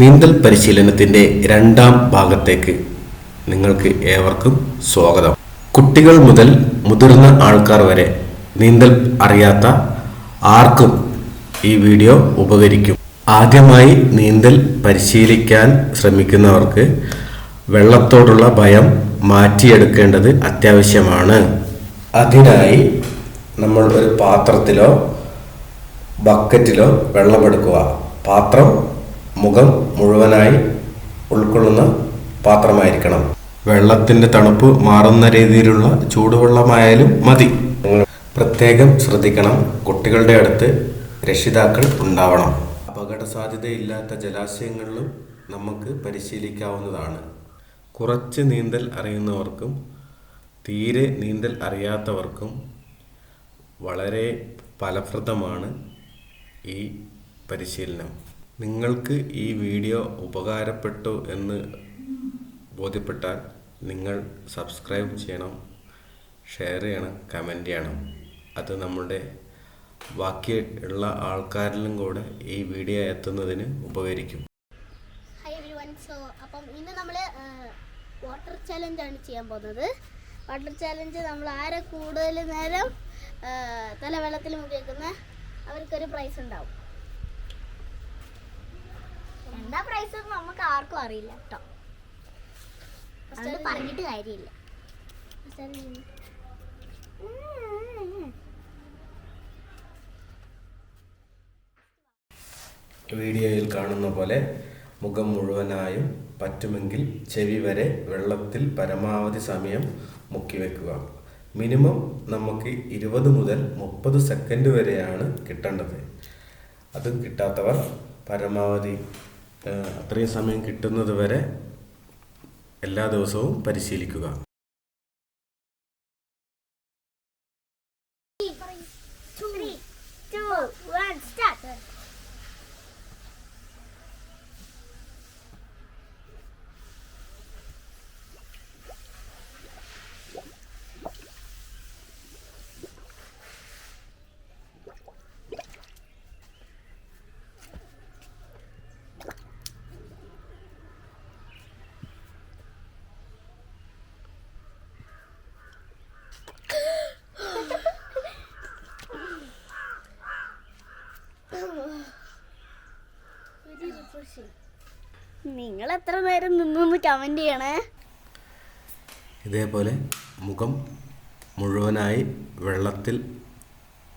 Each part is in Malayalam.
നീന്തൽ പരിശീലനത്തിന്റെ രണ്ടാം ഭാഗത്തേക്ക് നിങ്ങൾക്ക് ഏവർക്കും സ്വാഗതം. കുട്ടികൾ മുതൽ മുതിർന്ന ആൾക്കാർ വരെ നീന്തൽ അറിയാത്ത ആർക്കും ഈ വീഡിയോ ഉപകരിക്കും. ആദ്യമായി നീന്തൽ പരിശീലിക്കാൻ ശ്രമിക്കുന്നവർക്ക് വെള്ളത്തോടുള്ള ഭയം മാറ്റിയെടുക്കേണ്ടത് അത്യാവശ്യമാണ്. അതിനായി നമ്മൾ ഒരു പാത്രത്തിലോ ബക്കറ്റിലോ വെള്ളമെടുക്കുക. പാത്രം മുഖം മുഴുവനായി ഉൾക്കൊള്ളുന്ന പാത്രമായിരിക്കണം. വെള്ളത്തിന്റെ തണുപ്പ് മാറുന്ന രീതിയിലുള്ള ചൂടുവെള്ളമായാലും മതി. പ്രത്യേകം ശ്രദ്ധിക്കണം. കുട്ടികളുടെ അടുത്ത് രക്ഷിതാക്കൾ ഉണ്ടാവണം. അപകട സാധ്യതയില്ലാത്ത ജലാശയങ്ങളിലും നമുക്ക് പരിശീലിക്കാവുന്നതാണ്. കുറച്ച് നീന്തൽ അറിയുന്നവർക്കും തീരെ നീന്തൽ അറിയാത്തവർക്കും വളരെ ഫലപ്രദമാണ് ഈ പരിശീലനം. നിങ്ങൾക്ക് ഈ വീഡിയോ ഉപകാരപ്പെട്ടു എന്ന് ബോധ്യപ്പെട്ടാൽ നിങ്ങൾ സബ്സ്ക്രൈബ് ചെയ്യണം ഷെയർ ചെയ്യണം കമന്റ് ചെയ്യണം. അത് നമ്മുടെ ബാക്കി ഉള്ള ആൾക്കാരിലും കൂടെ ഈ വീഡിയോ എത്തുന്നതിന് ഉപകരിക്കും. ഹായ് എവരിവൺ സോ അപ്പം ഇന്ന് നമ്മൾ വാട്ടർ ചെയ്യാൻ പോകുന്നത്. വാട്ടർ ചലഞ്ച് നമ്മൾ ആരെ കൂടുതൽ നേരം തലവെള്ളത്തിൽ തല വെള്ളത്തിൽ മുക്കിയേക്കുന്ന അവർക്കൊരു പ്രൈസ് ഉണ്ടാവും. എന്താ പ്രൈസ് നമുക്ക് ആർക്കും അറിയില്ല കേട്ടോ പറഞ്ഞിട്ട് കാര്യമില്ല. വീഡിയോയിൽ കാണുന്ന പോലെ മുഖം മുഴുവനായും പറ്റുമെങ്കിൽ ചെവി വരെ വെള്ളത്തിൽ പരമാവധി സമയം മുക്കി വെക്കുക. മിനിമം നമുക്ക് ഇരുപത് മുതൽ മുപ്പത് സെക്കൻഡ് വരെയാണ് കിട്ടേണ്ടത്. അത് കിട്ടാത്തവർ പരമാവധി അത്രയും സമയം കിട്ടുന്നത് വരെ എല്ലാ ദിവസവും പരിശീലിക്കുക. നിങ്ങൾ എത്ര നേരം നിന്നു കമന്റ് ചെയ്യണേ? ഇതേപോലെ മുഖം മുഴുവനായി വെള്ളത്തിൽ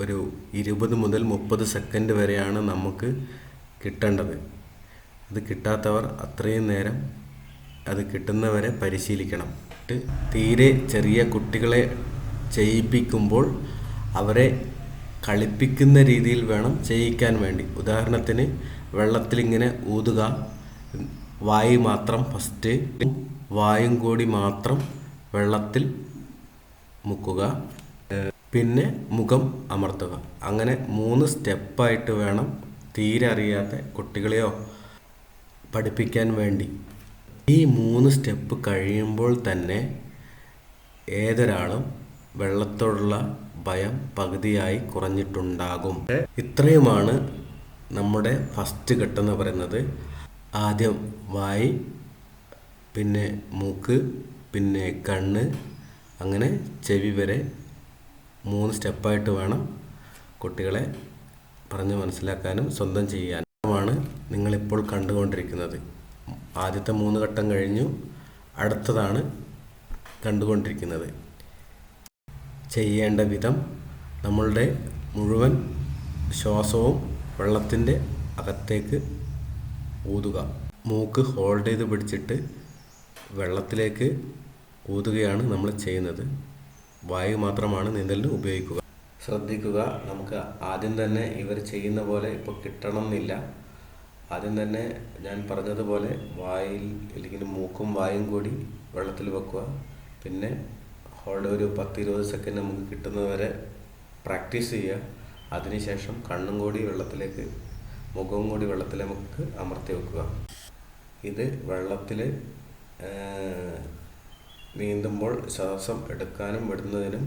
ഒരു ഇരുപത് മുതൽ മുപ്പത് സെക്കൻഡ് വരെയാണ് നമുക്ക് കിട്ടേണ്ടത്. അത് കിട്ടാത്തവർ അത്രയും നേരം അത് കിട്ടുന്നവരെ പരിശീലിക്കണം. തീരെ ചെറിയ കുട്ടികളെ ചെയ്യിപ്പിക്കുമ്പോൾ അവരെ കളിപ്പിക്കുന്ന രീതിയിൽ വേണം ചെയ്യിക്കാൻ വേണ്ടി. ഉദാഹരണത്തിന് വെള്ളത്തിലിങ്ങനെ ഊതുക. വായു മാത്രം ഫസ്റ്റ്. വായും കൂടി മാത്രം വെള്ളത്തിൽ മുക്കുക. പിന്നെ മുഖം അമർത്തുക. അങ്ങനെ മൂന്ന് സ്റ്റെപ്പായിട്ട് വേണം തീരെ അറിയാത്ത കുട്ടികളെയോ പഠിപ്പിക്കാൻ വേണ്ടി. ഈ മൂന്ന് സ്റ്റെപ്പ് കഴിയുമ്പോൾ തന്നെ ഏതൊരാളും വെള്ളത്തോടുള്ള ഭയം പകുതിയായി കുറഞ്ഞിട്ടുണ്ടാകും. ഇത്രയുമാണ് നമ്മുടെ ഫസ്റ്റ് ഘട്ടം എന്ന് പറയുന്നത്. ആദ്യം വായി പിന്നെ മൂക്ക് പിന്നെ കണ്ണ് അങ്ങനെ ചെവി വരെ മൂന്ന് സ്റ്റെപ്പായിട്ട് വേണം കുട്ടികളെ പറഞ്ഞ് മനസ്സിലാക്കാനും സ്വന്തം ചെയ്യാനുമാണ് നിങ്ങളിപ്പോൾ കണ്ടുകൊണ്ടിരിക്കുന്നത്. ആദ്യത്തെ മൂന്ന് ഘട്ടം കഴിഞ്ഞു. അടുത്തതാണ് കണ്ടുകൊണ്ടിരിക്കുന്നത്. ചെയ്യേണ്ട വിധം നമ്മളുടെ മുഴുവൻ ശ്വാസവും വെള്ളത്തിന്റെ അകത്തേക്ക് ഊതുക. മൂക്ക് ഹോൾഡ് ചെയ്ത് പിടിച്ചിട്ട് വെള്ളത്തിലേക്ക് ഊതുകയാണ് നമ്മൾ ചെയ്യുന്നത്. വായു മാത്രമാണ് നീന്തലിന് ഉപയോഗിക്കുക. ശ്രദ്ധിക്കുക നമുക്ക് ആദ്യം തന്നെ ഇവർ ചെയ്യുന്ന പോലെ ഇപ്പോൾ കിട്ടണം എന്നില്ല ആദ്യം തന്നെ ഞാൻ പറഞ്ഞതുപോലെ വായിൽ അല്ലെങ്കിൽ മൂക്കും വായും കൂടി വെള്ളത്തിൽ വെക്കുക. പിന്നെ ഹോൾഡ് ഒരു പത്ത് ഇരുപത് സെക്കൻഡ് നമുക്ക് കിട്ടുന്നത് വരെ പ്രാക്ടീസ് ചെയ്യുക. അതിനുശേഷം കണ്ണും കൂടി വെള്ളത്തിലേക്ക് മുഖവും കൂടി വെള്ളത്തിൽ നമുക്ക് അമർത്തി വെക്കുക. ഇത് വെള്ളത്തിൽ നീന്തുമ്പോൾ ശ്വാസം എടുക്കാനും വിടുന്നതിനും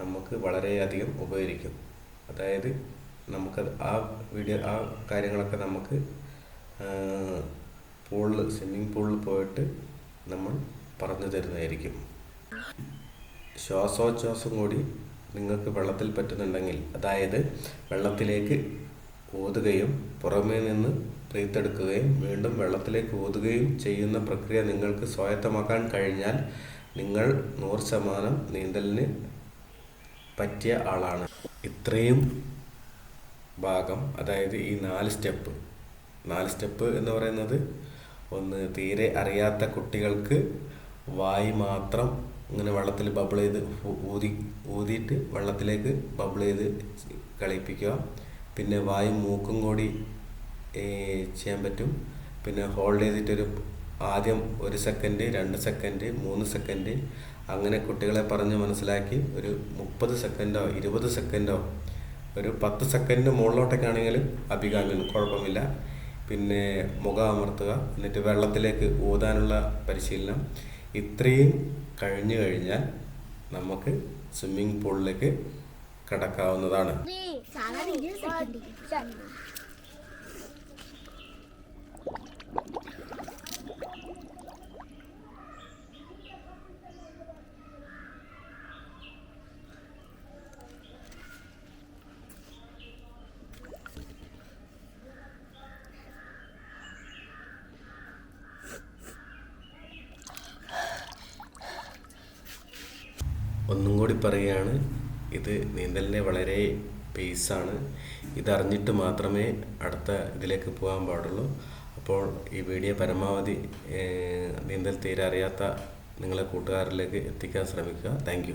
നമുക്ക് വളരെയധികം ഉപകരിക്കും. അതായത് നമുക്ക് ആ വീഡിയോ ആ കാര്യങ്ങളൊക്കെ നമുക്ക് പൂളിൽ സ്വിമ്മിംഗ് പൂളിൽ പോയിട്ട് നമ്മൾ പറഞ്ഞു തരുന്നതായിരിക്കും. ശ്വാസോച്ഛ്വാസം കൂടി നിങ്ങൾക്ക് വെള്ളത്തിൽ പറ്റുന്നുണ്ടെങ്കിൽ അതായത് വെള്ളത്തിലേക്ക് ഓതുകയും പുറമേ നിന്ന് പ്രീത്തെടുക്കുകയും വീണ്ടും വെള്ളത്തിലേക്ക് ഓതുകയും ചെയ്യുന്ന പ്രക്രിയ നിങ്ങൾക്ക് സ്വായത്തമാക്കാൻ കഴിഞ്ഞാൽ നിങ്ങൾ നൂറ് ശതമാനം നീന്തലിന് പറ്റിയ ആളാണ്. ഇത്രയും ഭാഗം അതായത് ഈ നാല് സ്റ്റെപ്പ് നാല് സ്റ്റെപ്പ് എന്ന് പറയുന്നത് ഒന്ന് തീരെ അറിയാത്ത കുട്ടികൾക്ക് വായി മാത്രം ഇങ്ങനെ വെള്ളത്തിൽ ബബിൾ ചെയ്ത് ഊതി ഊതിയിട്ട് വെള്ളത്തിലേക്ക് ബബിൾ ചെയ്ത് കളിപ്പിക്കുക. പിന്നെ വായും മൂക്കും കൂടി ചെയ്യാൻ പറ്റും. പിന്നെ ഹോൾഡ് ചെയ്തിട്ടൊരു ആദ്യം ഒരു സെക്കൻഡ് രണ്ട് സെക്കൻഡ് മൂന്ന് സെക്കൻഡ് അങ്ങനെ കുട്ടികളെ പറഞ്ഞ് മനസ്സിലാക്കി ഒരു മുപ്പത് സെക്കൻഡോ ഇരുപത് സെക്കൻഡോ ഒരു പത്ത് സെക്കൻഡിന് മുകളിലോട്ടൊക്കെ ആണെങ്കിലും അഭികാമ്യം കുഴപ്പമില്ല. പിന്നെ മുഖം അമർത്തുക എന്നിട്ട് വെള്ളത്തിലേക്ക് ഊതാനുള്ള പരിശീലനം. ഇത്രയും കഴിഞ്ഞു കഴിഞ്ഞാൽ നമുക്ക് സ്വിമ്മിംഗ് പൂളിലേക്ക് കടക്കാവുന്നതാണ്. കൂടി പറയുകയാണ് ഇത് നീന്തലിന്റെ വളരെ പേസാണ് ഇതറിഞ്ഞിട്ട് മാത്രമേ അടുത്ത ഇതിലേക്ക് പോകാൻ പാടുള്ളൂ. അപ്പോൾ ഈ വീഡിയോ പരമാവധി നീന്തൽ തീരെ അറിയാത്ത നിങ്ങളെ കൂട്ടുകാരിലേക്ക് എത്തിക്കാൻ ശ്രമിക്കുക. താങ്ക്